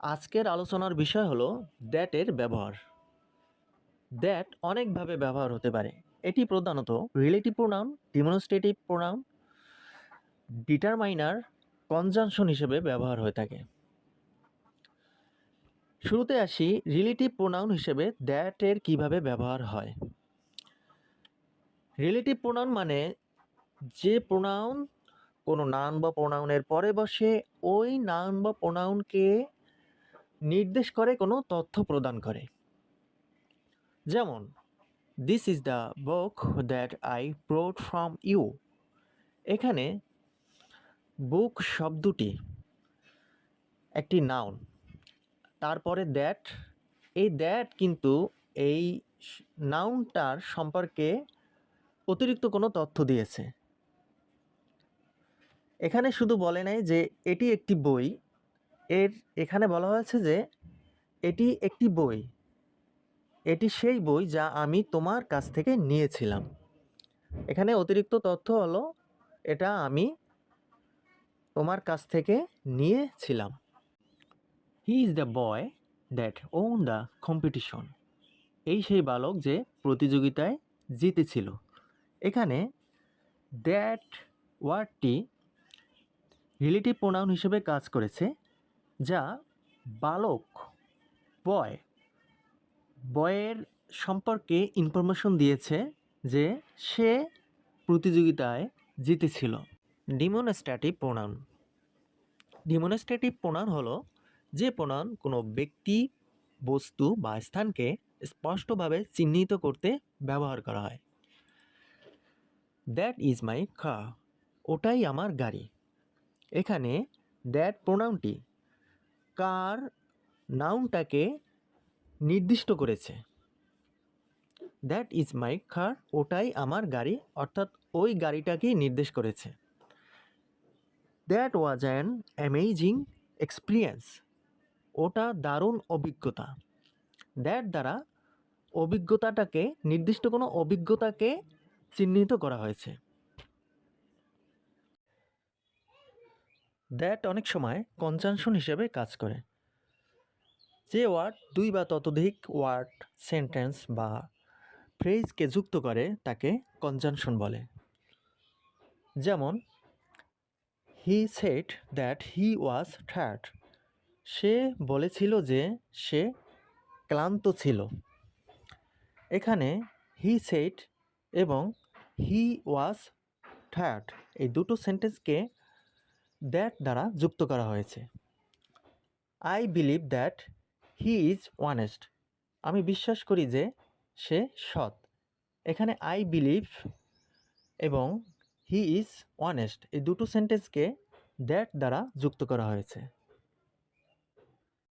আজকের আলোচনার বিষয় হলো দ্যাটের ব্যবহার। দ্যাট অনেকভাবে ব্যবহার হতে পারে। এটি প্রধানত relative pronoun demonstrative pronoun determiner conjunction হিসেবে ব্যবহার হয়ে থাকে। শুরুতে আসি রিলেটিভ প্রোনাউন হিসেবে দ্যাটের কীভাবে ব্যবহার হয়। রিলেটিভ প্রোনাউন মানে যে প্রোনাউন কোনো নাউন বা প্রোনাউনের পরে বসে, ওই নাউন বা প্রোনাউনকে নির্দেশ করে কোনো তথ্য প্রদান করে। যেমন this is the book that I borrowed from you এখানে বুক শব্দটি একটি নাউন তারপরে দ্যাট এই দ্যাট কিন্তু এই নাউনটার সম্পর্কে অতিরিক্ত কোনো তথ্য দিয়েছে। এখানে শুধু বলে নাই যে এটি একটি বই। এর এখানে বলা হয়েছে যে এটি একটি বই। এটি সেই বই যা আমি তোমার কাছ থেকে নিয়েছিলাম। এখানে অতিরিক্ত তথ্য হলো, এটা আমি তোমার কাছ থেকে নিয়েছিলাম। He is the boy that won the competition এই সেই বালক যে প্রতিযোগিতায় জিতেছিল। এখানে দ্যাট ওয়ার্ডটি রিলেটিভ প্রোনাউন হিসেবে কাজ করেছে। যা বালক বয় বয়ের সম্পর্কে ইনফরমেশন দিয়েছে যে সে প্রতিযোগিতায় জিতেছিল। ডিমনস্ট্রেটিভ প্রোনাউন ডিমনস্ট্রেটিভ প্রোনাউন হলো যে প্রোনাউন কোনো ব্যক্তি, বস্তু বা স্থানকে স্পষ্টভাবে চিহ্নিত করতে ব্যবহার করা হয়। দ্যাট ইজ মাই খা ওটাই আমার গাড়ি। এখানে দ্যাট প্রোনাউনটি কার নাউনটাকে নির্দিষ্ট করেছে। দ্যাট ইজ মাই কার ওটাই আমার গাড়ি, অর্থাৎ ওই গাড়িটাকেই নির্দেশ করেছে। That was an amazing experience ওটা দারুণ অভিজ্ঞতা। দ্যাট দ্বারা অভিজ্ঞতাটাকে, নির্দিষ্ট কোনো অভিজ্ঞতাকে চিহ্নিত করা হয়েছে। দ্যাট অনেক সময় কনজাংশন হিসেবে কাজ করে। যে ওয়ার্ড দুই বা ততোধিক ওয়ার্ড সেন্টেন্স বা ফ্রেজকে যুক্ত করে, তাকে কনজাংশন বলে। যেমন he said that he was that সে বলেছিল যে সে ক্লান্ত ছিল। এখানে হি সেট এবং হি ওয়াজ থ্যাট এই দুটো সেন্টেন্সকে দ্যাট দ্বারা যুক্ত করা হয়েছে। I believe that he is honest আমি বিশ্বাস করি যে সে সৎ। এখানে আই বিলিভ এবং হি ইজ ওয়ানেস্ট এই দুটো সেন্টেন্সকে দ্যাট দ্বারা যুক্ত করা হয়েছে।